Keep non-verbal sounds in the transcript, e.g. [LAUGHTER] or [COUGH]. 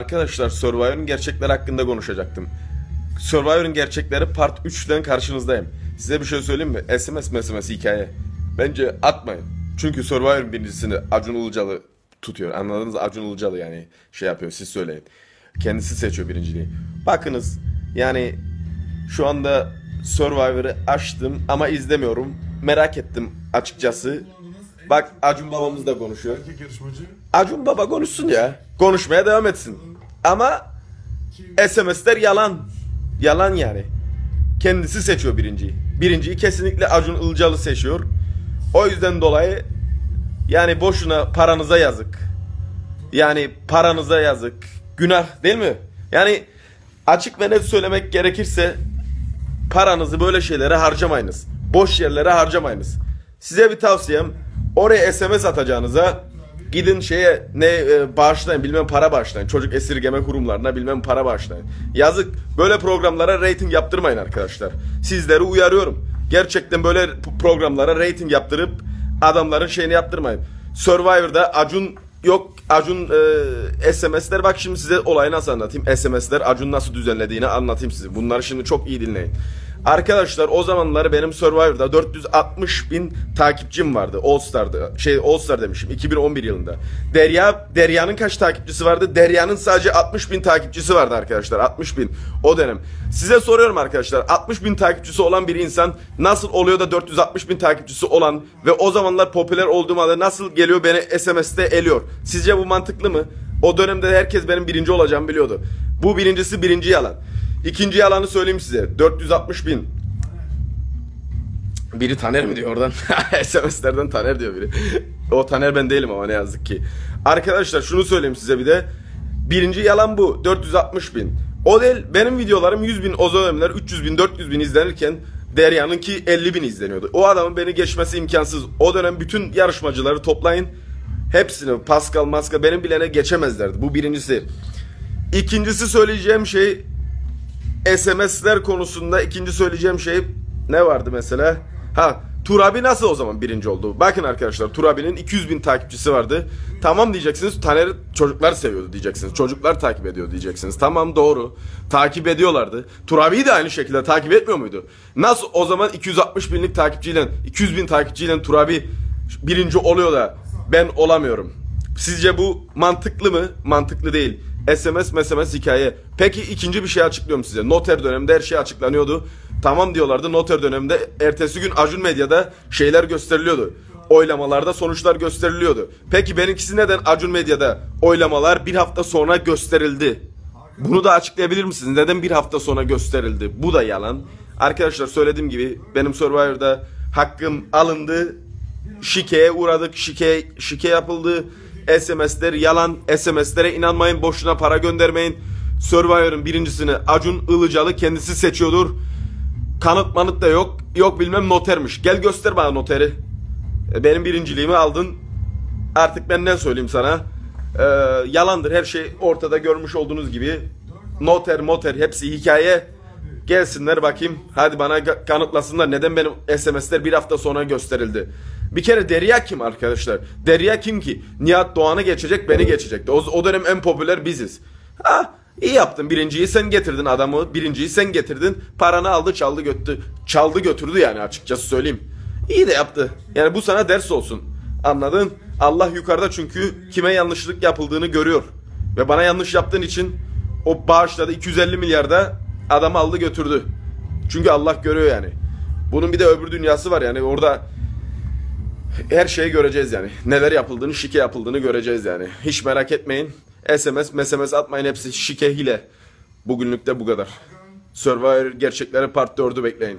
Arkadaşlar Survivor'ın gerçekleri hakkında konuşacaktım. Survivor'ın gerçekleri part 3'ten karşınızdayım. Size bir şey söyleyeyim mi? SMS SMS hikaye. Bence atmayın. Çünkü Survivor'ın birincisini Acun Ilıcalı tutuyor. Anladınız? Acun Ilıcalı yani şey yapıyor siz söyleyin. Kendisi seçiyor birinciliği. Bakınız yani şu anda Survivor'ı açtım ama izlemiyorum. Merak ettim açıkçası. Bak Acun babamız da konuşuyor. Erkek yarışmacı. Acun Baba konuşsun ya. Konuşmaya devam etsin. Ama SMS'ler yalan. Yalan yani. Kendisi seçiyor birinciyi. Birinciyi kesinlikle Acun Ilıcalı seçiyor. O yüzden dolayı yani boşuna paranıza yazık. Yani paranıza yazık. Günah değil mi? Yani açık ve net söylemek gerekirse paranızı böyle şeylere harcamayınız. Boş yerlere harcamayınız. Size bir tavsiyem oraya SMS atacağınıza gidin şeye ne e, bağışlayın bilmem para bağışlayın. Çocuk esirgeme kurumlarına bilmem para bağışlayın. Yazık böyle programlara rating yaptırmayın arkadaşlar. Sizleri uyarıyorum. Gerçekten böyle programlara rating yaptırıp adamların şeyini yaptırmayın. Survivor'da Acun yok Acun e, SMS'ler bak şimdi size olayı nasıl anlatayım. SMS'ler Acun nasıl düzenlediğini anlatayım size. Bunları şimdi çok iyi dinleyin. Arkadaşlar o zamanlar benim Survivor'da 460 bin takipçim vardı. All Star'da. Şey All Star demişim 2011 yılında. Derya Derya'nın kaç takipçisi vardı? Derya'nın sadece 60 bin takipçisi vardı arkadaşlar. 60 bin o dönem. Size soruyorum arkadaşlar. 60 bin takipçisi olan bir insan nasıl oluyor da 460 bin takipçisi olan ve o zamanlar popüler olduğum halde nasıl geliyor beni SMS'te eliyor? Sizce bu mantıklı mı? O dönemde herkes benim birinci olacağımı biliyordu. Bu birincisi birinci yalan. İkinci yalanı söyleyeyim size. 460 bin. Biri Taner mi diyor oradan? [LAUGHS] SMS'lerden Taner diyor biri. o Taner ben değilim ama ne yazık ki. Arkadaşlar şunu söyleyeyim size bir de. Birinci yalan bu. 460 bin. O değil benim videolarım 100 bin o dönemler 300 bin 400 bin izlenirken Derya'nınki 50 bin izleniyordu. O adamın beni geçmesi imkansız. O dönem bütün yarışmacıları toplayın. Hepsini Pascal Maska benim bilene geçemezlerdi. Bu birincisi. İkincisi söyleyeceğim şey SMS'ler konusunda ikinci söyleyeceğim şey ne vardı mesela? Ha Turabi nasıl o zaman birinci oldu? Bakın arkadaşlar Turabi'nin 200 bin takipçisi vardı. Tamam diyeceksiniz Taner'i çocuklar seviyordu diyeceksiniz. Çocuklar takip ediyor diyeceksiniz. Tamam doğru. Takip ediyorlardı. Turabi'yi de aynı şekilde takip etmiyor muydu? Nasıl o zaman 260 binlik takipçiyle 200 bin takipçiyle Turabi birinci oluyor da ben olamıyorum. Sizce bu mantıklı mı? Mantıklı değil. SMS SMS hikaye. Peki ikinci bir şey açıklıyorum size. Noter döneminde her şey açıklanıyordu. Tamam diyorlardı noter döneminde. Ertesi gün Acun Medya'da şeyler gösteriliyordu. Oylamalarda sonuçlar gösteriliyordu. Peki benimkisi neden Acun Medya'da oylamalar bir hafta sonra gösterildi? Bunu da açıklayabilir misiniz? Neden bir hafta sonra gösterildi? Bu da yalan. Arkadaşlar söylediğim gibi benim Survivor'da hakkım alındı. Şikeye uğradık. Şike, şike yapıldı. SMS'ler yalan. SMS'lere inanmayın. Boşuna para göndermeyin. Survivor'ın birincisini Acun Ilıcalı kendisi seçiyordur. Kanıt manıt da yok. Yok bilmem notermiş. Gel göster bana noteri. E, Benim birinciliğimi aldın. Artık ben ne söyleyeyim sana? Ee, yalandır her şey ortada görmüş olduğunuz gibi. Noter moter hepsi hikaye. Gelsinler bakayım. Hadi bana kanıtlasınlar. Neden benim SMS'ler bir hafta sonra gösterildi? Bir kere Derya kim arkadaşlar? Derya kim ki? Nihat Doğan'ı geçecek beni geçecekti. O, o dönem en popüler biziz. Ha iyi yaptın. Birinciyi sen getirdin adamı. Birinciyi sen getirdin. Paranı aldı çaldı götürdü. Çaldı götürdü yani açıkçası söyleyeyim. İyi de yaptı. Yani bu sana ders olsun. Anladın? Allah yukarıda çünkü kime yanlışlık yapıldığını görüyor. Ve bana yanlış yaptığın için o bağışladı 250 milyarda adam aldı götürdü. Çünkü Allah görüyor yani. Bunun bir de öbür dünyası var yani orada her şeyi göreceğiz yani. Neler yapıldığını, şike yapıldığını göreceğiz yani. Hiç merak etmeyin. SMS, SMS atmayın hepsi şike hile. Bugünlük de bu kadar. Survivor gerçekleri part 4'ü bekleyin.